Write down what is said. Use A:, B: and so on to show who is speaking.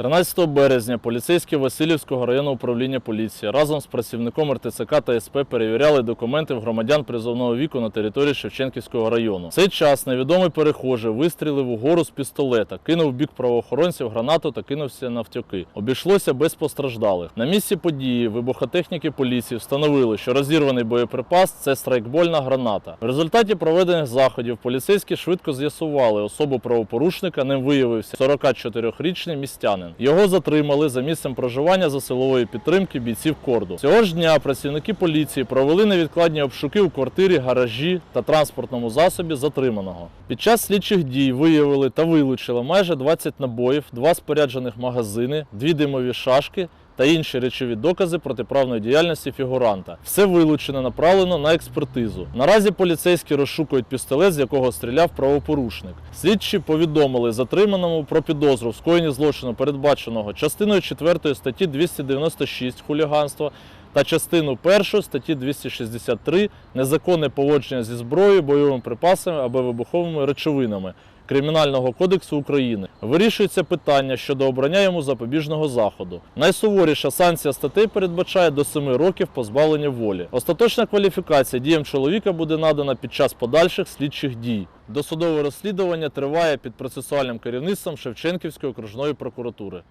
A: 13 березня поліцейські Васильівського районного управління поліції разом з працівником РТЦК та СП перевіряли документи в громадян призовного віку на території Шевченківського району. В цей час невідомий перехожий вистрілив угору з пістолета, кинув бік правоохоронців гранату та кинувся навтьоки. Обійшлося без постраждалих. На місці події вибухотехніки поліції встановили, що розірваний боєприпас це страйкбольна граната. В результаті проведених заходів поліцейські швидко з'ясували особу правопорушника. Ним виявився 44-річний містянин. Його затримали за місцем проживання за силової підтримки бійців корду. Цього ж дня працівники поліції провели невідкладні обшуки у квартирі, гаражі та транспортному засобі затриманого. Під час слідчих дій виявили та вилучили майже 20 набоїв, два споряджених магазини, дві димові шашки та інші речові докази протиправної діяльності фігуранта. Все вилучено, направлено на експертизу. Наразі поліцейські розшукують пістолет, з якого стріляв правопорушник. Слідчі повідомили затриманому про підозру в скоєнні злочину, передбаченого частиною 4 статті 296 хуліганства та частину 1 статті 263 незаконне поводження зі зброєю, бойовими припасами або вибуховими речовинами. Кримінального кодексу України вирішується питання щодо обрання йому запобіжного заходу. Найсуворіша санкція статей передбачає до 7 років позбавлення волі. Остаточна кваліфікація діям чоловіка буде надана під час подальших слідчих дій. Досудове розслідування триває під процесуальним керівництвом Шевченківської окружної прокуратури.